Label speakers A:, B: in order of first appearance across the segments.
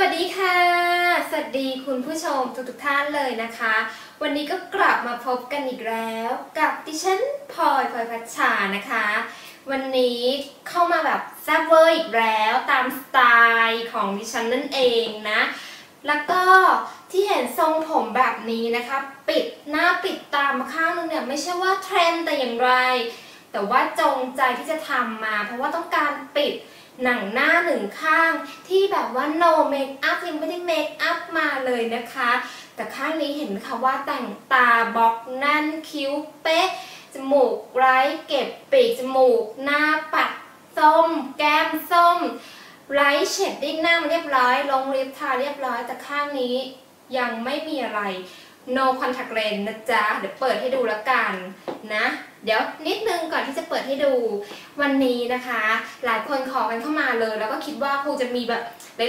A: วัสดีค่ะ สวัสดีคุณผู้ชมทุกๆท่านเลยนะคะ วันนี้ก็กลับมาพบกันอีกแล้ว กับดิฉันพลอยพลอยพัชชานะคะ วันนี้เข้ามาแบบแซ่บเวอร์อีกแล้วตามสไตล์ของดิฉันนั่นเองนะ แล้วก็ที่เห็นทรงผมแบบนี้นะคะ ปิดหน้าปิดตามาข้างนึงเนี่ยไม่ใช่ว่าเทรนด์แต่อย่างไร แต่ว่าจงใจที่จะทำมา เพราะว่าต้องการปิด หนังหน้าหนึ่งข้างที่แบบว่า no make up ยังไม่ได้ make up มาเลยนะคะ แต่ข้างนี้เห็นไหมคะว่าแต่งตาบล็อกแน่นคิ้วเป๊ะ จมูกไร้เก็บปีกจมูกหน้าปัดส้ม แก้มส้ม ไร้เฉดดิ้งหน้ามาเรียบร้อย ลงลิปทาเรียบร้อย แต่ข้างนี้ยังไม่มีอะไร no contact lens นะจ๊ะ เดี๋ยวเปิดให้ดูแล้วกันนะ เดี๋ยวนิดนึงก่อนที่จะเปิดให้ดูวันนี้นะคะ หลายคนขอกันเข้ามาเลย แล้วก็คิดว่าคงจะมีแบบ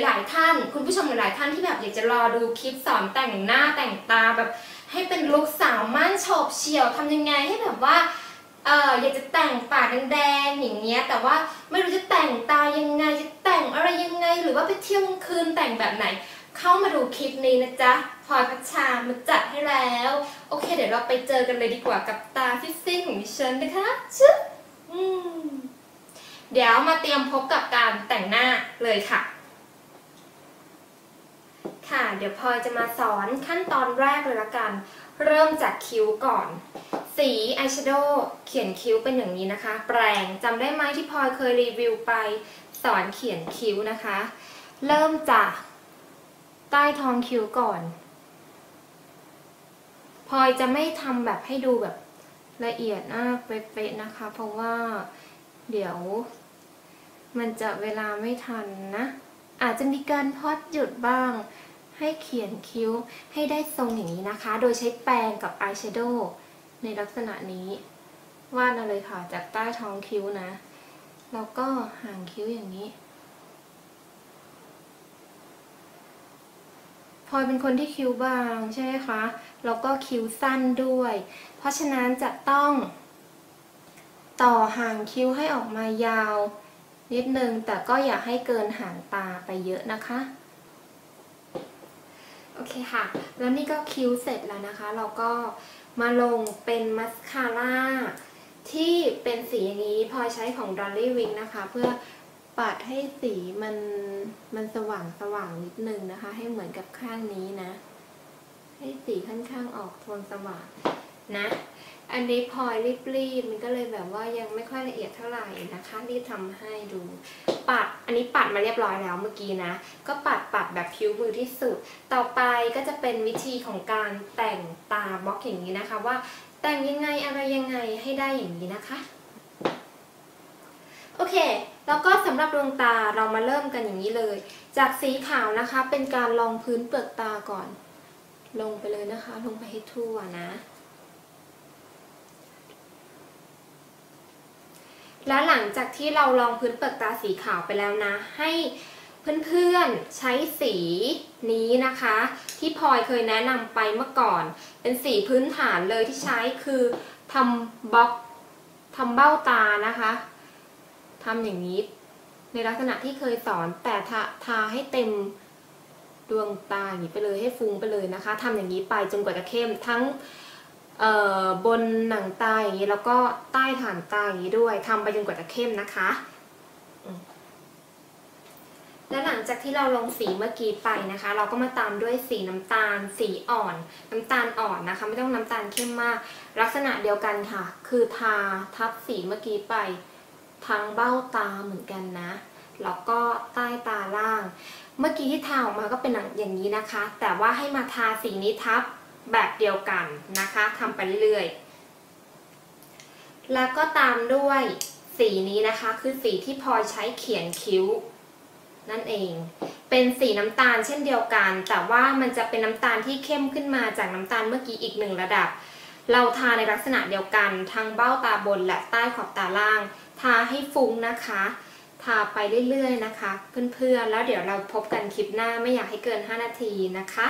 A: หลาย ๆ ท่าน คุณผู้ชมหลาย ๆ ท่านที่แบบอยากจะรอดูคลิปสอนแต่งหน้าแต่งตาแบบให้เป็นลุคสาวมั่นโฉบเฉี่ยวทำยังไงให้แบบว่าเอออยากจะแต่งปากแดงๆอย่างเงี้ย แต่ว่าไม่รู้จะแต่งตายังไงจะแต่งอะไรยังไง หรือว่าไปเที่ยวกลางคืนแต่งแบบไหน เข้ามาดูคลิปนี้นะจ๊ะพลอยพัชชามาจัดให้แล้ว โอเค เดี๋ยวเราไปเจอกันเลยดีกว่ากับตาฟิซซิ่งของดิฉันนะคะชึบอืมเดี๋ยวมาเตรียมพบกับการแต่งหน้าเลยค่ะ ค่ะ เดี๋ยวพลอยจะมาสอนขั้นตอนแรกเลยละกัน เริ่มจากคิ้วก่อน สีอายแชโดว์เขียนคิ้วเป็นอย่างนี้นะคะ แปรงจำได้ไหมที่พลอยเคยรีวิวไป สอนเขียนคิ้วนะคะ เริ่มจาก ใต้ท้องคิ้วก่อนพลอยจะไม่ทำแบบให้ดูแบบละเอียดมากเป๊ะๆนะคะ เพราะว่าเดี๋ยว มันจะเวลาไม่ทันนะ อาจจะมีการพอดหยุดบ้าง ให้เขียนคิ้วให้ได้ทรงอย่างนี้นะคะ โดยใช้แปรงกับอายแชโดว์ในลักษณะนี้ วาดมาเลยค่ะจากใต้ท้องคิ้วนะ แล้วก็ห่างคิ้วอย่างนี้ พลอยเป็นคนที่คิ้วบางใช่ไหมคะ แล้วก็คิ้วสั้นด้วย เพราะฉะนั้นจะต้องต่อห่างคิ้วให้ออกมายาว นิดนึง แต่ก็อย่าให้เกินห่างตาไปเยอะนะคะ โอเคค่ะ แล้วนี่ก็คิ้วเสร็จแล้วนะคะ เราก็มาลงเป็นมัสคาร่าที่เป็นสีอย่างนี้พลอยใช้ของ Dolly Wing นะคะ เพื่อ ปัดให้สีมันมันสว่างสว่างนิดนึงนะคะ ให้เหมือนกับข้างนี้นะ ให้สีค่อนข้างออกโทนสว่างนะ อันนี้พลอยรีบๆมันก็เลยแบบว่ายังไม่ค่อยละเอียดเท่าไหร่นะคะ รีบทำให้ดู ปัดอันนี้ปัดมาเรียบร้อยแล้วเมื่อกี้นะ ก็ปัดปัดแบบผิวมือที่สุด ต่อไปก็จะเป็นวิธีของการแต่งตาบล็อกอย่างนี้นะคะ ว่าแต่งยังไงอะไรยังไงให้ได้อย่างนี้นะคะ โอเค แล้วก็สำหรับดวงตาเรามาเริ่มกันอย่างนี้เลย จากสีขาวนะคะเป็นการลองพื้นเปลือกตาก่อน ลงไปเลยนะคะ ลงไปให้ทั่วนะ แล้วหลังจากที่เราลองพื้นเปลือกตาสีขาวไปแล้วนะ ให้เพื่อนๆใช้สีนี้นะคะ ที่พลอยเคยแนะนำไปเมื่อก่อน เป็นสีพื้นฐานเลยที่ใช้คือทำบล็อกทำเบ้าตานะคะ ทำอย่างนี้ ในลักษณะที่เคยสอนแต่ทาทาให้เต็มดวงตาอย่างนี้ไปเลยให้ฟุ้งไปเลยนะคะทำอย่างนี้ไปจนกว่าจะเข้มทั้งบนหนังตาอย่างนี้แล้วก็ใต้ฐานตาอย่างนี้ด้วยทำไปจนกว่าจะเข้มนะคะและหลังจากที่เราลงสีเมื่อกี้ไปนะคะ เราก็มาตามด้วยสีน้ำตาล สีอ่อน น้ำตาลอ่อนนะคะ ไม่ต้องน้ำตาลเข้มมาก ลักษณะเดียวกันค่ะ คือทาทับสีเมื่อกี้ไป ทั้งเบ้าตาเหมือนกันนะ แล้วก็ใต้ตาล่าง เมื่อกี้ที่ทาออกมาก็เป็นอย่างนี้นะคะ แต่ว่าให้มาทาสีนี้ทับแบบเดียวกันนะคะทำไปเรื่อยแล้วก็ตามด้วยสีนี้นะคะคือสีที่พลอยใช้เขียนคิ้ว นั่นเอง เป็นสีน้ำตาลเช่นเดียวกัน แต่ว่ามันจะเป็นน้ำตาลที่เข้มขึ้นมาจากน้ำตาลเมื่อกี้อีกหนึ่งระดับ เราทาในลักษณะเดียวกันทั้งเบ้าตาบนและใต้ขอบตาล่าง ทาให้ฟุ้งนะคะ ทาไปเรื่อยๆนะคะ เพื่อนๆแล้วเดี๋ยวเราพบกันคลิปหน้าไม่อยากให้เกิน 5 นาทีนะคะ